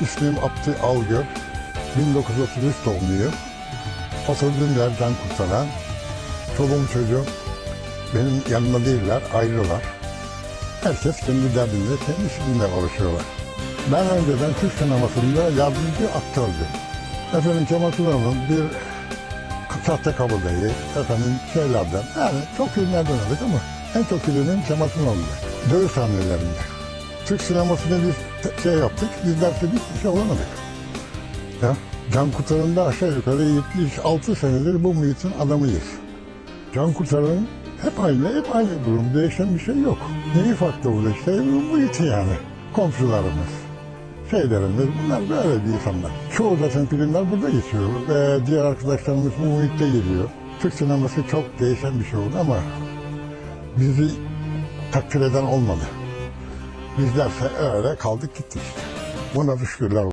İsmim Abdi Algör. 1933 doğumluyum. Oturduğum yer can kurtaran. Çoluğum çocuğum benim yanımda değiller, ayrılar. Herkes kendi derdinde, kendi işinde uğraşıyorlar. Ben önceden Türk sinemasında yardımcı aktördüm. Efendim Kemal Sunal'ın bir sahte kabadayı, efendim şeylerden, yani çok filmlerden aldık ama en çok filmim Kemal Sunal'dı. Dövüş sahnelerinde. Türk sinemasında biz te- şey yaptık, bizler de hiçbir şey olamadık. Ya, Can Kurtaran'da aşağı yukarı 76 senedir bu muhitin adamıyız. Can Kurtaran'ın hep aynı, hep aynı durum. Değişen bir şey yok. Neyi farklı burada işte? Muhiti yani. Komşularımız, şeylerimiz, bunlar böyle bir insanlar. Çoğu zaten filmler burada geçiyor. Ve diğer arkadaşlarımız bu muhitte geliyor. Türk sineması çok değişen bir şey oldu ama bizi takdir eden olmadı. Bizlerse öyle kaldık gittik. Buna da şükürler.